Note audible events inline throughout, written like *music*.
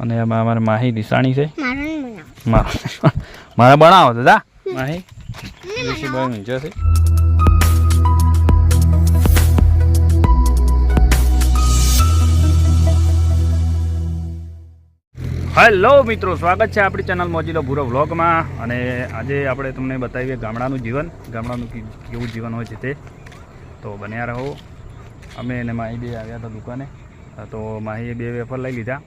અને એમાં અમારે માહી દિશાણી છે. મારું બનાવો. દાદા માહી ઋષિભાઈ ઊંચો છે. હેલો મિત્રો સ્વાગત છે આપણી ચેનલ મોજીલો ભૂરો વ્લોગમાં. અને આજે આપણે તમને બતાવીએ ગામડાનું જીવન. ગામડાનું કેવું જીવન હોય છે તે. તો બન્યા રહો. અમે અને માહી બે આવ્યા હતા દુકાને. તો માહીએ બે વેફર લઈ લીધા.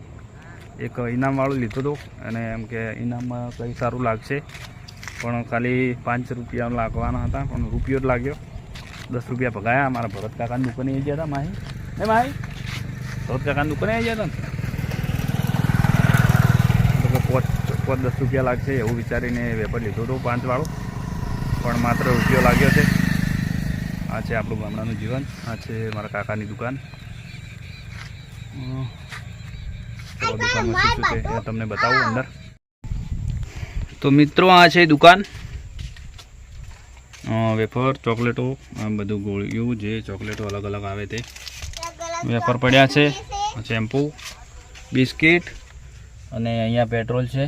એક ઇનામવાળું લીધું હતું અને એમ કે ઇનામમાં કંઈ સારું લાગશે. પણ ખાલી પાંચ રૂપિયા લાગવાના હતા, પણ રૂપિયો જ લાગ્યો. દસ રૂપિયા ભગાયા અમારા ભરત કાકાની દુકાને આવી ગયા હતા, માહી. હે માહી, ભરત કાકાની દુકાને આવી ગયા હતા? પોચ પોચ દસ રૂપિયા લાગશે એવું વિચારીને વેપાર લીધો હતો પાંચવાળો પણ માત્ર રૂપિયો લાગ્યો છે. આ છે આપણું ગામડાનું જીવન, આ છે મારા કાકાની દુકાન. ચલો દુકાનમાં શું શું છે તમને બતાવું અંદર. તો મિત્રો આ છે દુકાન. વેફર ચોકલેટો આ બધું ગોળીઓ જે ચોકલેટો અલગ અલગ આવે તે. વેફર પડ્યા છે. શેમ્પૂ બિસ્કિટ અને અહીંયા પેટ્રોલ છે.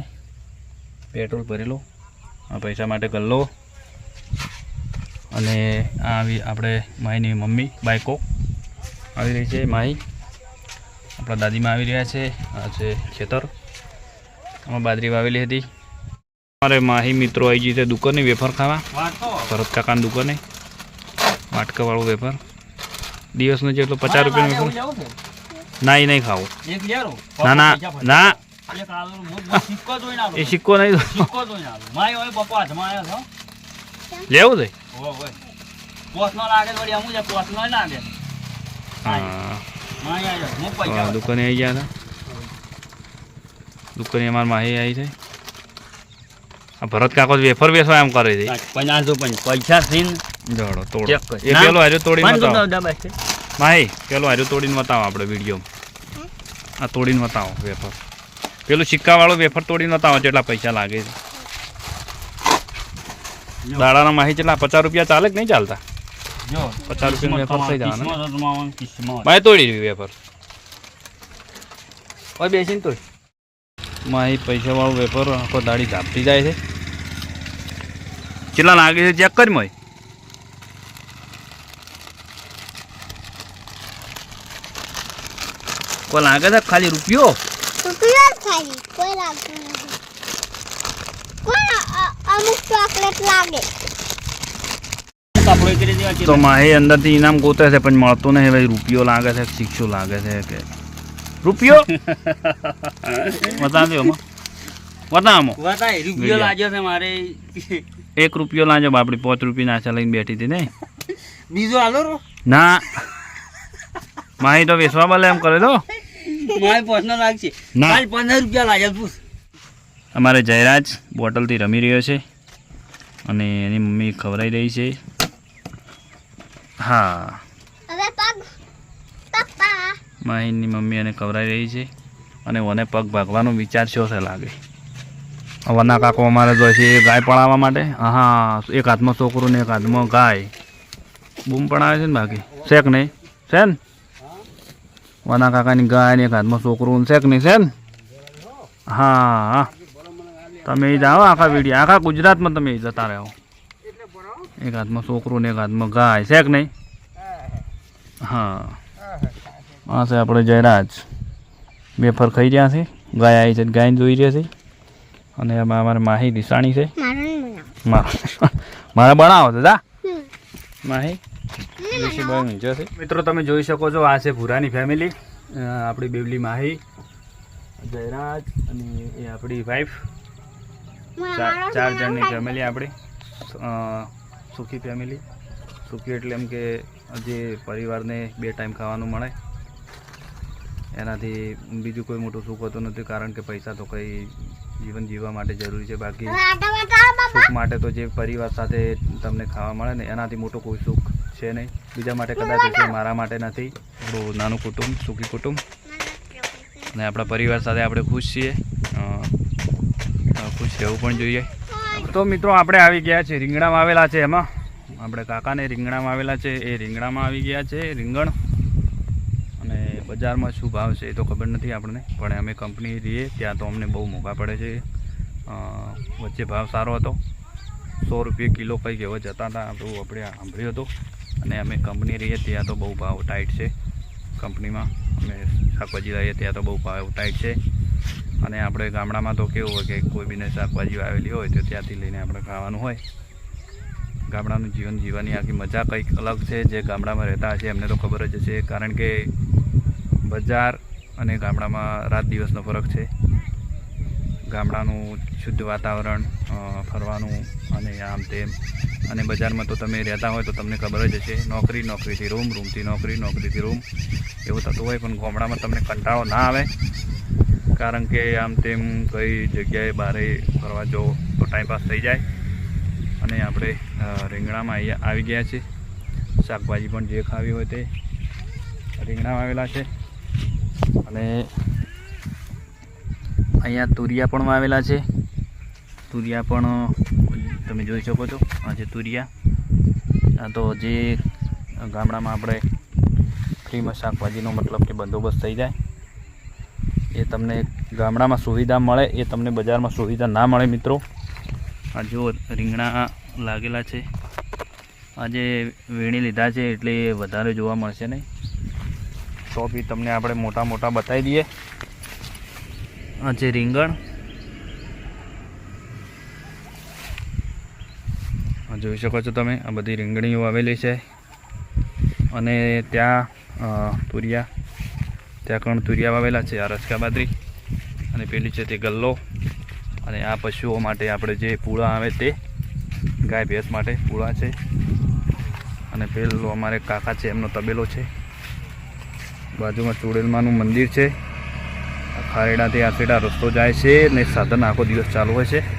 પેટ્રોલ ભરેલો. આ પૈસા માટે ગલ્લો. અને આ આવી આપણે માહીની મમ્મી બાઈકો. આવી રહી છે માહી આપણા દાદીમાં આવી રહ્યા છે. આ છે ખેતર. આમાં બાજરી વાવેલી હતી. અમારે માહી મિત્રો આવી છે દુકાને વેફર ખાવા. ભરત કાકાની દુકાને. વાટકાવાળું વેફર. દિવસનો જેટલો પચાસ રૂપિયાનો વેફર. ના એ નહીં ખાવું. ના ના ના. એ સિક્કો નહીં લેવું છે? હા. હા, દુકાને આવી ગયા હતા. દુકાને અમારી માહી આવી છે. આ ભરત કાકો વેફર બેસવા એમ કરે છે. પૈસા થઈને જોડો તોડ. એ પેલો હાર્યો તોડીને બતાવો. માહી પેલો હાર્યો તોડીને બતાવો આપણે વીડિયો. આ તોડીને બતાવો વેફર. પેલું સિક્કાવાળો વેફર તોડીને બતાવો જેટલા પૈસા લાગે છે. દાડાના માહી જેટલા પચાસ રૂપિયા ચાલે કે નહીં ચાલતા? જો. પચાસ રૂપિયાનું વેપાર થઈ જવાનું. માહી તોડી રહ્યું વેપાર ઓય બેસીને તોડ. માહી પૈસાવાળું વેપાર આખો દાડી ઝાપટી જાય છે. કેટલા લાગે છે ચેક કરી મય. કોઈ લાગે છે ખાલી રૂપિયો? રૂપિયા ખાલી કોઈ લાગતું નથી. કોઈ અમુક ચોકલેટ લાગે. તો માહી અંદરથી ઇનામ ગોતે છે પણ મળતું નહીં. ભાઈ રૂપિયો લાગે છે શિક્ષો લાગે છે કે રૂપિયો? બતાવજો *laughs* બતાવો બતાય, રૂપિયો લાગ્યો છે મારે. એક રૂપિયો લાજો બાપડી પાંચ રૂપિયા નાચા લઈને બેઠી હતી ને. બીજો હાલો ના. માહી તો વેસવા બલે એમ કરે તો. મારે પર્સનલ લાગશે. ના. પંદર રૂપિયા લાગે પૂછ. અમારે જયરાજ બોટલથી રમી રહ્યો છે. અને એની મમ્મી ખવડાવી રહી છે. હા. હવે પગ પપ્પા માહીની મમ્મી એને કવરાઈ રહી છે અને મને પગ ભાગવાનો વિચાર શો છે લાગે. વના કાકો અમારે જો છે ગાય પડાવવા માટે. હા એક હાથમાં છોકરું ને એક હાથમાં ગાય. બૂમ પડાવે છે ને બાકી. શેક નહીં? છે ને? વના કાકાની ગાય ને એક હાથમાં છોકરું શેક નહીં? છે ને? હા હા. તમે એ જાઓ આખા વીડિયો. આખા ગુજરાતમાં તમે જતા રહો. એક હાથમાં છોકરું ને એક હાથમાં ગાય છે કે નહીં? હા. આ છે આપણે જયરાજ. વેફર ખાઈ રહ્યા છે. ગાય આવી છે ગાયને જોઈ રહ્યા છે. અને એમાં અમારે માહી દિશાણી છે. મારું બનાવ. મારા મારે બનાવો દાદા. માહી. છે. મિત્રો તમે જોઈ શકો છો આ છે ભૂરાની ફેમિલી આપણી બેવલી માહી જયરાજ અને એ આપણી વાઈફ ચાર ચાર જણની ફેમિલી આપણી. સુખી ફેમિલી સુખી એટલે એમ કે જે પરિવારને બે ટાઈમ ખાવાનું મળે. એનાથી બીજું કોઈ મોટું સુખ હોતું નથી કારણ કે પૈસા તો કંઈ જીવન જીવવા માટે જરૂરી છે. બાકી સુખ માટે તો જે પરિવાર સાથે તમને ખાવા મળે ને એનાથી મોટું કોઈ સુખ છે નહીં. બીજા માટે કદાચ મારા માટે નથી. બહુ નાનું કુટુંબ સુખી કુટુંબ. અને આપણા પરિવાર સાથે આપણે ખુશ છીએ. ખુશ રહેવું પણ જોઈએ. તો મિત્રો આપણે આવી ગયા છે, રીંગણામાં આવેલા છે એમાં. આપણે કાકાને રીંગણામાં આવેલા છે, એ રીંગણામાં આવી ગયા છે, રીંગણ. અને બજારમાં શું ભાવ છે એ તો ખબર નથી આપણને, પણ અમે કંપની રહીએ, ત્યાં તો અમને બહુ મોંઘા પડે છે. વચ્ચે ભાવ સારો હતો. સો રૂપિયા કિલો કંઈક એવા જતા હતા, તો આપણે સાંભળ્યું હતું. અને અમે કંપની રહીએ, ત્યાં તો બહુ ભાવ ટાઈટ છે. કંપનીમાં અમે શાકભાજી લઈએ ત્યાં તો બહુ ભાવ ટાઈટ છે. અને આપણે ગામડામાં તો કેવું હોય કે કોઈ બીને શાકભાજી આવેલી હોય તો ત્યાંથી લઈને આપણે ખાવાનું હોય. ગામડાનું જીવન જીવવાની આખી મજા કંઈક અલગ છે જે ગામડામાં રહેતા હશે એમને તો ખબર જ હશે, કારણ કે બજાર અને ગામડામાં રાત દિવસનો ફરક છે. ગામડાનું શુદ્ધ વાતાવરણ ફરવાનું અને આમ તેમ. અને બજારમાં તો તમે રહેતા હોય તો તમને ખબર જ હશે, નોકરી નોકરીથી રૂમ, રૂમથી નોકરી નોકરીથી રૂમ. એવું થતું હોય પણ ગામડામાં તમને કંટાળો ના આવે. કારણ કે આમ તેમ કઈ જગ્યાએ બહારે ફરવા જવો તો ટાઈમપાસ થઈ જાય. અને આપણે રીંગણામાં અહીંયા આવી ગયા છે શાકભાજી પણ જે ખાવી હોય તે રીંગણામાં આવેલા છે. અને અહીંયા તુરિયા પણ વાવેલા છે. તુરિયા પણ, તમે જોઈ શકો છો, આ છે તુરિયા તો જે ગામડામાં આપણે ફ્રીમાં શાકભાજીનો મતલબ કે બંદોબસ્ત થઈ જાય. એ તમને ગામડામાં સુવિધા મળે, એ તમને બજારમાં સુવિધા ના મળે મિત્રો. આ જો રીંગણા લાગેલા છે. આજે વીણી લીધા છે એટલે વધારે જોવા મળશે નહીં. તો બી તમને આપણે મોટા મોટા બતાવી દઈએ. આ છે રીંગણ. જોઈ શકો છો તમે, આ બધી રીંગણીઓ આવેલી છે. અને ત્યાં તુરિયા ત્યાં કણ તુરિયા વાવેલા છે, આ રસકાબાદરી અને પેલી છે તે ગલ્લો. અને આ પશુઓ માટે આપણે જે પૂળા આવે તે ગાય ભેંસ માટે પૂળા છે. અને પેલો અમારે કાકા છે, એમનો તબેલો છે. બાજુમાં ચુડેલમાનું મંદિર છે. ખારેડાથી આસેડા રસ્તો જાય છે ને સાધન આખો દિવસ ચાલુ હોય છે.